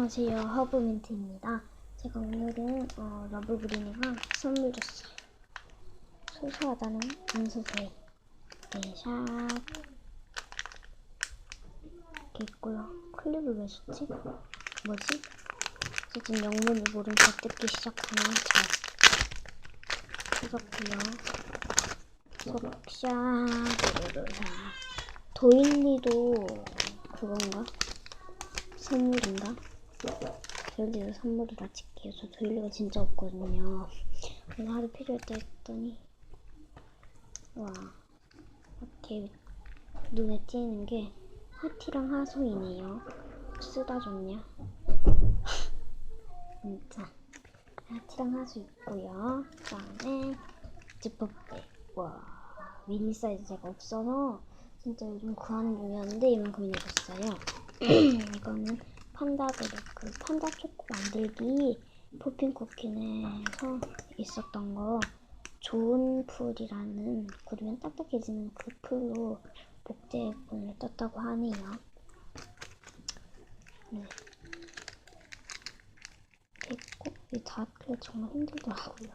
안녕하세요. 허브민트입니다. 제가 오늘은 어, 러브그린이가 선물 줬어요. 소소하다는 안소소의 네샷. 이렇게 있고요. 클립을 왜 줬지? 뭐지? 저 지금 영문을 모른 척 듣기 시작하는 저 그렇고요. 속샤 도일리도 그건가? 선물인가? 도일리도 선물이라 칠게요. 저 도일리가 진짜 없거든요. 그래서 하루 필요할 때 했더니 와 이렇게 눈에 띄는 게 하티랑 하소이네요. 쓰다 줬냐? 진짜 하티랑 하소 있고요. 그다음에 지퍼백 와 미니 사이즈 제가 없어서 진짜 요즘 구하는 중이었는데 이만큼이나 줬어요. 이거는 판다 그릇 그 판다 초코 만들기 포핀 쿠키에서 있었던 거 좋은 풀이라는 구르면 딱딱해지는 그 풀로 목재분을 떴다고 하네요. 네. 됐고 이 닫기가 정말 힘들더라고요.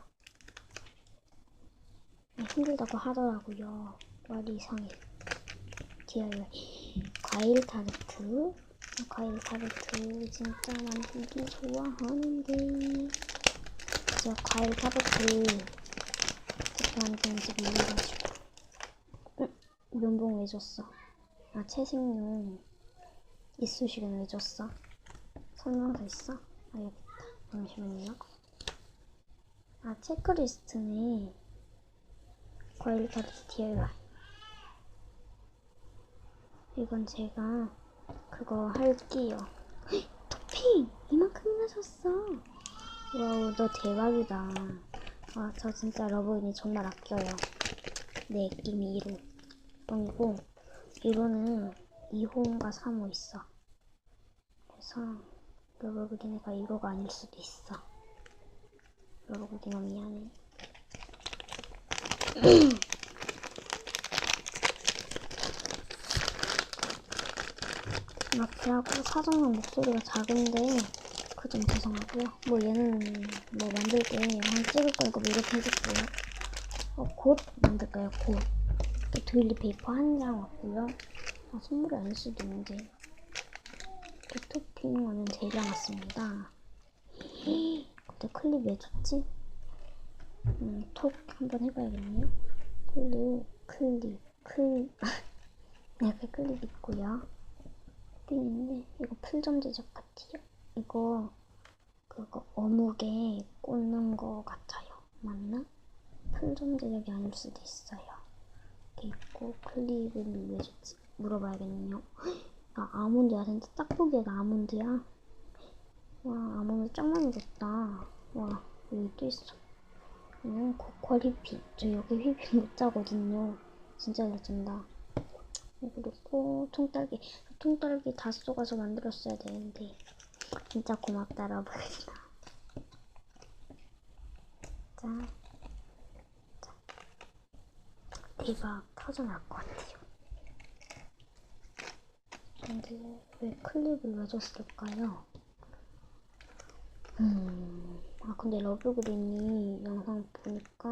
네, 힘들다고 하더라고요. 말이 이상해. DIY 과일 타르트 과일 타르트 진짜 만들기 좋아하는데 제가 과일 타르트 어떻게 만드는지 몰라가지고 응? 면봉 왜 줬어? 아 채식용 이쑤시개는 왜 줬어? 설명서 있어? 알겠다 잠시만요 아 체크리스트네 과일 타르트 DIY 이건 제가 그거 할게요. 토핑! 이만큼이나 줬어. 와우, 너 대박이다. 와, 저 진짜 러브인이 정말 아껴요. 네, 끼미 1호. 뻥이고, 이거는 2호인가 3호 있어. 그래서, 러브그린이가 1호가 아닐 수도 있어. 러브그린아 미안해. 마피하고 사정은 목소리가 작은데 그점 죄송하고요. 뭐 얘는 뭐 만들 때 영상 찍을 거니까 뭐 이렇게 해줄게요. 어, 곧 만들까요? 곧. 또 드윌리 페이퍼 한 장 왔고요. 아, 선물이 아닐 수도 있는데. 이렇게 토핑은 제장 왔습니다. 근데 클립 왜 줬지? 음, 톡 한번 해봐야겠네요. 클립, 클립, 클립. 이렇게 클립 있고요. 있는데 이거 풀점 제작 같아요. 이거 그거 어묵에 꽂는 거 같아요. 맞나? 풀점 제작이 아닐 수도 있어요. 이렇게 있고 클립을 왜 줬지? 물어봐야겠네요. 아 아몬드야 진짜 딱 보기에도 아몬드야. 와 아몬드 짱 많이 줬다. 와 여기 또 있어. 이건 고퀄 휘핑. 저 여기 휘핑 못 짜거든요. 진짜 잘 짠다. 그리고 통딸기. 통딸기 다 쏘가서 만들었어야 되는데. 진짜 고맙다 러브리나 자, 자. 대박. 터져날 것 같아요 근데 왜 클립을 왜 줬을까요? 음, 아 근데 러브그린이 영상 보니까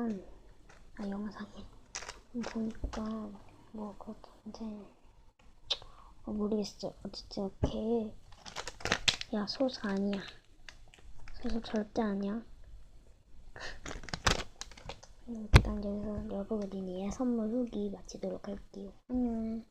아 영상이. 보니까 뭐 그렇던데 어, 모르겠어. 어쨌든 이렇게 야 소스 아니야. 소스 절대 아니야. 일단 여기서 러브그린이의 선물 후기 마치도록 할게요. 안녕